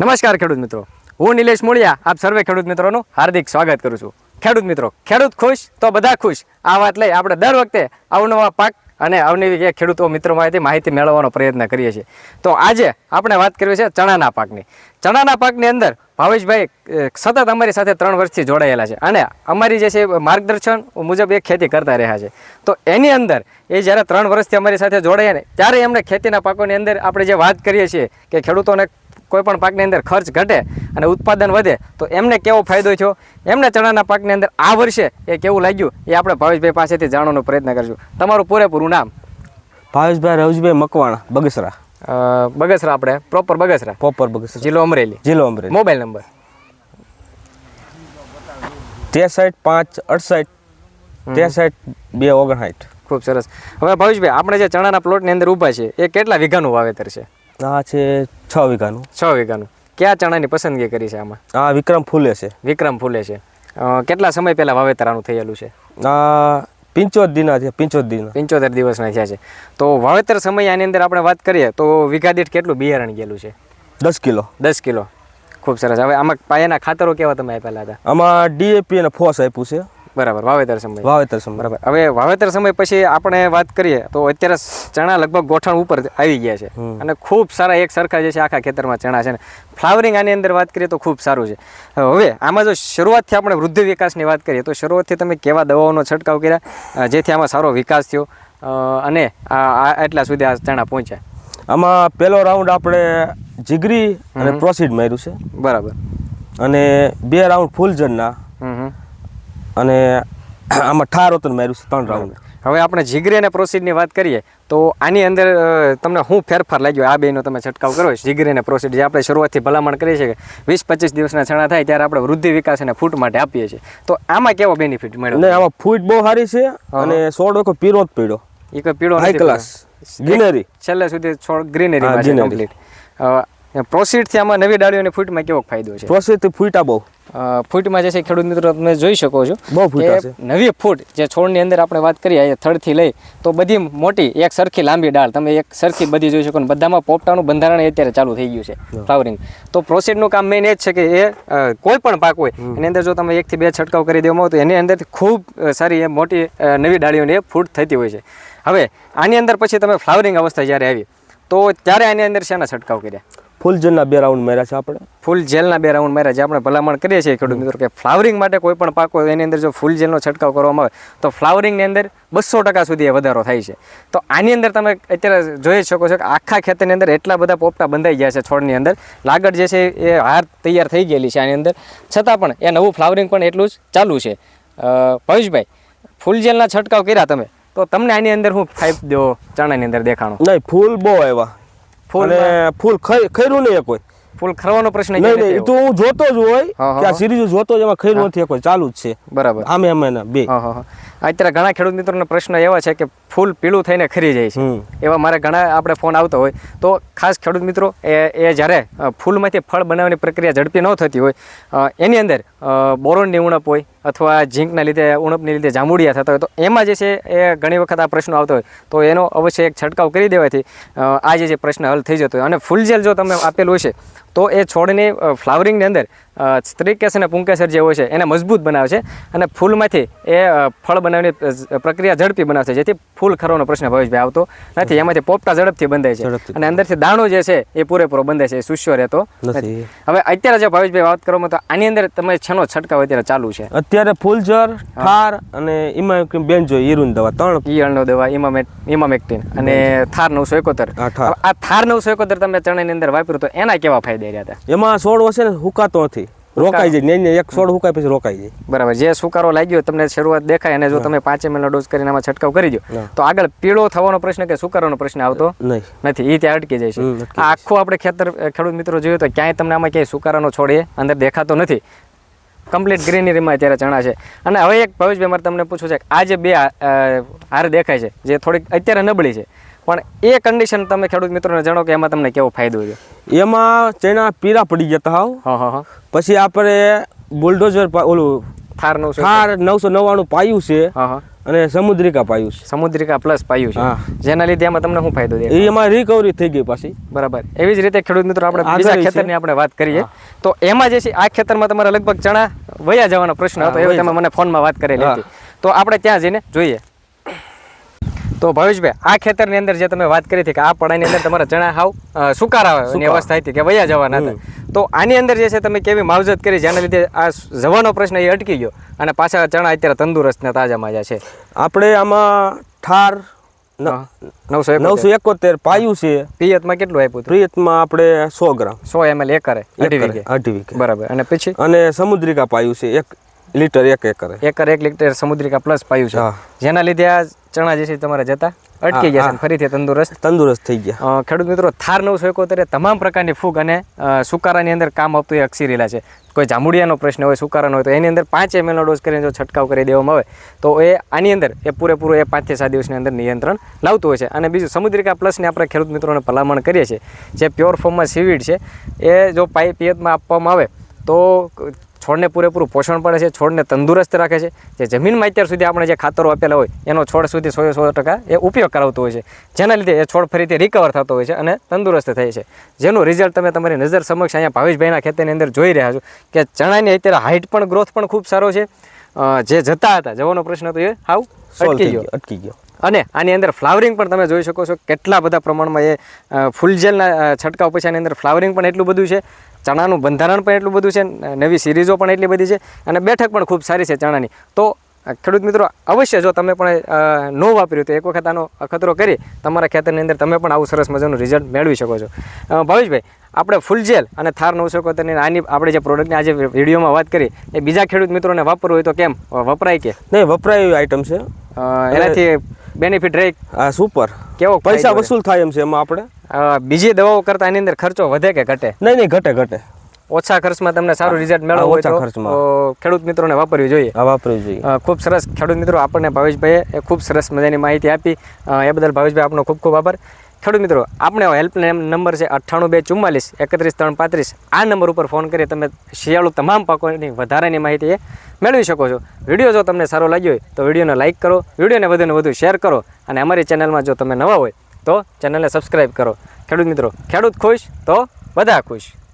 નમસ્કાર ખેડૂત મિત્રો. હું નિલેશ મોળિયા, આપ સર્વે ખેડૂત મિત્રોનું હાર્દિક સ્વાગત કરું છું. ખેડૂત મિત્રો, ખેડૂત ખુશ તો બધા ખુશ. આ વાત લઈ આપણે દર વખતે અવનવા પાક અને અવનવી ખેડૂતો મિત્રો માહિતી માહિતી મેળવવાનો પ્રયત્ન કરીએ છીએ. તો આજે આપણે વાત કરવી છે ચણાના પાકની. ચણાના પાકની અંદર ભાવેશભાઈ સતત અમારી સાથે ત્રણ વર્ષથી જોડાયેલા છે અને અમારી જે છે માર્ગદર્શન મુજબ એ ખેતી કરતા રહ્યા છે. તો એની અંદર એ જ્યારે ત્રણ વર્ષથી અમારી સાથે જોડાયા ને, ત્યારે એમને ખેતીના પાકોની અંદર આપણે જે વાત કરીએ છીએ કે ખેડૂતોને કોઈ પણ પાકની અંદર ખર્ચ ઘટે અને ઉત્પાદન વધે તો એમને કેવો ફાયદો થયો? એમને ચણાના પાકની અંદર આ વર્ષે એ કેવું લાગ્યું? એ આપણે ભાવેશભાઈ પાસેથી જાણવાનો પ્રયત્ન કરીશું. તમારું પૂરેપૂરું નામ? ભાવેશભાઈ રવજીભાઈ મકવાણા બગસરા. બગસરા આપણે. પ્રોપર બગસરા? પ્રોપર બગસરા. જિલ્લો અમરેલી. જિલ્લો અમરેલી. મોબાઈલ નંબર ત્રેસઠ પાંચ અડસઠ ત્રેસઠ બે ઓગણસાઠ. ખૂબ સરસ. હવે ભાવેશભાઈ આપણે જે ચણાના પ્લોટની અંદર ઊભા છે એ કેટલા વીઘાનું વાવેતર છે? આ છે છ વીઘાનું. છ વીઘાનું. કયા ચણાની પસંદગી કરી છે આમાં? આ વિક્રમ ફૂલે છે. વિક્રમ ફૂલે છે. કેટલા સમય પહેલાં વાવેતર આનું થયેલું છે? આ પિંચોત દિના છે પિંચોતેર દિના. પંચોતેર દિવસના થયા છે. તો વાવેતર સમય આની અંદર આપણે વાત કરીએ તો વીઘા દીઠ કેટલું બિયારણ ગયેલું છે? દસ કિલો. દસ કિલો. ખૂબ સરસ. હવે આમાં પાયાના ખાતરો કેવા તમે આપેલા હતા? આમાં ડીએપી અને ફોસ આપ્યું છે. બરાબર વાવેતર સમય. વાવેતર સમય. બરાબર. હવે વાવેતર સમય પછી આપણે વાત કરીએ તો અત્યારે ચણા લગભગ ગોઠણ ઉપર આવી ગયા છે. અને ખૂબ સારા એક સરખા જે છે આખા ખેતરમાં ચણા છે ને. ફ્લાવરિંગ આની અંદર વાત કરીએ તો ખૂબ સારું છે. હવે આમાં જો શરૂઆતથી આપણે વૃદ્ધિ વિકાસની વાત કરીએ તો શરૂઆતથી તમે કેવા દવાઓનો છંટકાવ કર્યા જેથી આમાં સારો વિકાસ થયો અને આ એટલા સુધી આ ચણા પહોંચ્યા. આમાં પહેલો રાઉન્ડ આપણે જીગરી અને પ્રોસીડ માર્યું છે. બરાબર. અને બે રાઉન્ડ હમ હમ અને આમાં ઠાર વતન માર્યું છે ત્રણ રાઉન્ડ હવે આપણે જીગરી અને પ્રોસીડની વાત કરીએ તો આની અંદર તમને શું ફેરફાર લાગ્યો આ બેનો તમે છંટકાવ કરો. જીગરી અને પ્રોસીડ જે આપણે શરૂઆતથી ભલામણ કરીએ છીએ કે વીસ પચીસ દિવસના છણા થાય ત્યારે આપણે વૃદ્ધિ વિકાસ અને ફૂટ માટે આપીએ છીએ. તો આમાં કેવો બેનિફિટ મળ્યો? આમાં ફૂટ બહુ સારી છે અને સોળ વખત પીરો જ પીળો. એ કોઈ પીળો હાઈ ક્લાસ ગ્રીનરી છેલ્લે સુધી છોડ ગ્રીનરી કમ્પ્લીટ પ્રોસીડથી આમાં નવી ડાળીઓની ફૂટમાં કેવો ફાયદો છે? પ્રોસીડથી ફૂટા બહુ. ફૂટમાં જે છે ખેડૂત મિત્રો તમે જોઈ શકો છો બહુ ફૂટા નવી ફૂટ જે છોડની અંદર આપણે વાત કરીએ થડથી લઈ તો બધી મોટી એક સરખી લાંબી ડાળ. તમે એક સરખી બધી જોઈ શકો ને બધામાં પોપટાનું બંધારણ અત્યારે ચાલુ થઈ ગયું છે ફ્લાવરિંગ તો પ્રોસીડનું કામ મેઇન એ જ છે કે એ કોઈ પણ પાક હોય એની અંદર જો તમે એકથી બે છંટકાવ કરી દેવામાં આવે તો એની અંદરથી ખૂબ સારી એ મોટી નવી ડાળીઓની ફૂટ થતી હોય છે. હવે આની અંદર પછી તમે ફ્લાવરિંગ અવસ્થા જ્યારે આવી તો ત્યારે આની અંદર શેના છંટકાવ કર્યા? ફૂલજનના બે રાઉન્ડ માર્યા છે આપણે. ફૂલ જેલના બે રાઉન્ડ માર્યા છે. આપણે ભલામણ કરીએ છીએ ખેડૂત મિત્રો કે ફ્લાવરિંગ માટે કોઈ પણ પાક હોય એની અંદર જો ફૂલ જેલનો છંટકાવ કરવામાં આવે તો ફ્લાવરિંગની અંદર બસો ટકા સુધી એ વધારો થાય છે. તો આની અંદર તમે અત્યારે જોઈ શકો છો કે આખા ખેતરની અંદર એટલા બધા પોપટા બંધાઈ ગયા છે છોડની અંદર. લાગડ જે છે એ હાર તૈયાર થઈ ગયેલી છે આની અંદર. છતાં પણ એ નવું ફ્લાવરિંગ પણ એટલું જ ચાલુ છે. અ, ભવિષભાઈ ફૂલ જેલના છંટકાવ કર્યા તમે? તો તમને આની અંદર હું ફાયદો ચણાની અંદર દેખાણો? નહીં ફૂલ બહુ આવ્યા. ફૂલ અને ફૂલ ખૈરું નહીં કોઈ. ફૂલ ખરવાનો પ્રશ્ન નહીં નહીં તો હું જોતો જ હોય કે આ સિરીઝ જોતો જ એમાં ખૈરું નથી કોઈ ચાલુ જ છે. બરાબર. આમે અમે બે. અત્યારે ઘણા ખેડૂત મિત્રોનો પ્રશ્ન એવા છે કે ફૂલ પીળું થઈને ખરી જાય છે. એવા મારે ઘણા આપણે ફોન આવતો હોય. તો ખાસ ખેડૂત મિત્રો એ એ જ્યારે ફૂલમાંથી ફળ બનાવવાની પ્રક્રિયા ઝડપી ન થતી હોય એની અંદર બોરોનની ઉણપ હોય અથવા ઝીંકના લીધે ઉણપની લીધે જાંબુડિયા થતા હોય તો એમાં જે છે એ ઘણી વખત આ પ્રશ્નો આવતો હોય. તો એનો અવશ્ય એક છંટકાવ કરી દેવાથી આ જે છે પ્રશ્ન હલ થઈ જતો હોય. અને ફૂલ જેલ જો તમે આપેલું હશે તો એ છોડની ફ્લાવરિંગની અંદર અ, સ્ત્રીકેસ અને પુંકેસર જે હોય છે એને મજબૂત બનાવે છે અને ફૂલમાંથી એ ફળ બનાવવાની પ્રક્રિયા ઝડપી બનાવે છે જેથી ફૂલ ખરવાનો પ્રશ્ન ભવિષભાઈ આવતો નથી. એમાંથી પોપટા ઝડપથી બંધાય છે અને અંદરથી દાણો જે છે એ પૂરેપૂરો બંધાય છે એ સુસ્યો રહેતો હવે અત્યારે જે ભવિષભાઈ વાત કરવામાં તો આની અંદર તમે છેનો છંટકાવ અત્યારે ચાલુ છે. અત્યારે ફૂલજર ઠાર અને એમાં બેન્જો ઈરુન દવા ત્રણ. ઈયળનો દવા ઇમામેટ ઇમામેક્ટિન અને થાર નવસો એકોતેર. આ થાર. નવસો એકોતેર તમે ચણાની અંદર વાપર્યું તો એના કેવા ફાયદા રહ્યા હતા? એમાં છોડ ને હુકાતો નથી. રોકાઈ જાય નહીં એક છોડ સુકાય પછી રોકાઈ જાય. બરાબર જે સુકારો લાગ્યો તમને શરૂઆત દેખાય અને જો તમે પાંચ ml ડોઝ કરીને આમાં છંટકાવ કરી દો. તો આગળ પીળો થવાનો પ્રશ્ન કે સુકારોનો પ્રશ્ન આવતો નથી એ ત્યાં અટકી જાય છે. આ આખું આપણે ખેતર ખેડૂત મિત્રો જોયું તો ક્યાંય તમને આમાં ક્યાંય સુકારાનો છોડ એ અંદર દેખાતો નથી. કમ્પ્લીટ ગ્રીનરીમાં અત્યારે ચણા છે. અને હવે એક ભવિષ્ય મારે તમને પૂછવું છે કે આ જે બે હાર દેખાય છે જે થોડીક અત્યારે નબળી છે. પણ એ કન્ડિશન તમે ખેડૂત મિત્રોને જાણો કે એમાં તમને કેવો ફાયદો છે એમાં ચણા પીરા પડી જતા હાવ. હા હા પછી આપણે બુલડોઝર ઓલું થાર નવસો થાર નવસો નવ્વાણું પાયું છે હા અને સમુદ્રિકા પાયું છે. સમુદ્રિકા પ્લસ પાયું છે. જેના લીધે એમાં તમને શું ફાયદો છે એ એમાં રિકવરી થઈ ગઈ પાછી. બરાબર. એવી જ રીતે ખેડૂત મિત્રો આપણે બીજા ખેતરની આપણે વાત કરીએ. તો એમાં જે છે આ ખેતરમાં તમારે લગભગ ચણા વયા જવાનો પ્રશ્ન હતો એવો તમે મને ફોનમાં વાત કરેલી હતી. તો આપણે ત્યાં જઈને જોઈએ. તો ભાવેશભાઈ આ ખેતરની અંદર જે તમે વાત કરી હતી કે આ પડાની અંદર તમારા ચણા હાવ સુકારા એની સુકારા. અવસ્થા હતી કે વયા જવાના હતા. તો આની અંદર જે છે તમે કેવી માવજત કરી જેના લીધે આ જવાનો પ્રશ્ન એ અટકી ગયો અને પાછા ચણા અત્યારે તંદુરસ્ત ને તાજા માજા છે. આપણે આમાં ઠાર નવસો નવસો એકોતેર પાયું છે. પિયતમાં કેટલું આપ્યું પિયતમાં આપણે સો ગ્રામ. સો એમએલ એકરે અઢી એકરે, વીઘે. અઢી વીઘે. બરાબર. અને પછી? અને સમુદ્રિકા પાયું છે એક લીટર એક એકરે. એકર એક લીટર સમુદ્રિકા પ્લસ પાયું છે. જેના લીધે આ ચણા જે છે તમારે જતા અટકી ગયા છે ફરીથી તંદુરસ્ત. તંદુરસ્ત થઈ ગયા. ખેડૂત મિત્રો થાર નવસો એકોતેર તમામ પ્રકારની ફૂગ અને સુકારાની અંદર કામ આપતું એ અક્ષીરીલા છે. કોઈ જામુડિયાનો પ્રશ્ન હોય સુકારાનો હોય તો એની અંદર પાંચ એમએલનો ડોઝ કરીને જો છંટકાવ કરી દેવામાં આવે તો એ આની અંદર એ પૂરેપૂરો એ પાંચથી સાત દિવસની અંદર નિયંત્રણ લાવતું હોય છે. અને બીજું સમુદ્રિકા પ્લસને આપણે ખેડૂત મિત્રોને ભલામણ કરીએ છીએ જે પ્યોર ફોર્મમાં સીવીડ છે એ જો પાઈ પિયતમાં આપવામાં આવે તો છોડને પૂરેપૂરું પોષણ પડે છે છોડને તંદુરસ્ત રાખે છે. જે જમીનમાં અત્યાર સુધી આપણે જે ખાતરો આપેલા હોય એનો છોડ સુધી સો સો ટકા એ ઉપયોગ કરાવતો હોય છે. જેના લીધે એ છોડ ફરીથી રિકવર થતો હોય છે અને તંદુરસ્ત થાય છે. જેનું રિઝલ્ટ તમે તમારી નજર સમક્ષ અહીંયા ભાવેશભાઈના ખેતરની અંદર જોઈ રહ્યા છો કે ચણાની અત્યારે હાઇટ પણ ગ્રોથ પણ ખૂબ સારો છે. જે જતા હતા જવાનો પ્રશ્ન હતો એ હાવ અટકી ગયો. અટકી ગયો. અને આની અંદર ફ્લાવરિંગ પણ તમે જોઈ શકો છો કેટલા બધા પ્રમાણમાં એ ફૂલજેલના છંટકાવ પછી આની અંદર ફ્લાવરિંગ પણ એટલું બધું છે. ચણાનું બંધારણ પણ એટલું બધું છે નવી સિરીઝો પણ એટલી બધી છે અને બેઠક પણ ખૂબ સારી છે ચણાની. તો ખેડૂત મિત્રો અવશ્ય જો તમે પણ ન વાપર્યું તો એક વખત આનો અખતરો કરી તમારા ખેતરની અંદર તમે પણ આવું સરસ મજાનું રિઝલ્ટ મેળવી શકો છો. ભાવેશભાઈ આપણે ફૂલજેલ અને થાર નવસો એકોતેરની આની આપણે જે પ્રોડક્ટની આજે વિડીયોમાં વાત કરી એ બીજા ખેડૂત મિત્રોને વાપરવું હોય તો કેમ? વપરાય કે? નહીં વપરાય એવી આઈટમ છે. એનાથી બેનિફિટ રહે સુપર કેવો પૈસા વસૂલ થાય એમ છે એમાં આપણે. બીજી દવાઓ કરતાં એની અંદર ખર્ચો વધે કે ઘટે? નહીં નહીં ઘટે ઘટે. ઓછા ખર્ચમાં તમને સારું રિઝલ્ટ મેળવો મેળવવું હોય ઓછા તો ખર્ચમાં. ખેડૂત મિત્રોને વાપરવી જોઈએ. વાપરવી જોઈએ. ખૂબ સરસ ખેડૂત મિત્રો આપણને ભાવેશભાઈએ એ ખૂબ સરસ મજાની માહિતી આપી. એ બદલ ભાવેશભાઈ આપનો ખૂબ ખૂબ આભાર. ખેડૂત મિત્રો આપણે હેલ્પલાઇન નંબર છે અઠ્ઠાણું બે ચુમ્માલીસ, એકત્રીસ ત્રણ પાંત્રીસ. આ નંબર ઉપર ફોન કરી તમે શિયાળુ તમામ પાકોની વધારાની માહિતી મેળવી શકો છો. વીડિયો જો તમને સારો લાગ્યો હોય, તો વિડીયોને લાઇક કરો, વિડીયોને વધુને વધુ શેર કરો અને અમારી ચેનલમાં જો તમે નવા હોય, તો ચેનલને સબસ્ક્રાઈબ કરો. ખેડૂત મિત્રો, ખેડૂત ખુશ તો બધા ખુશ.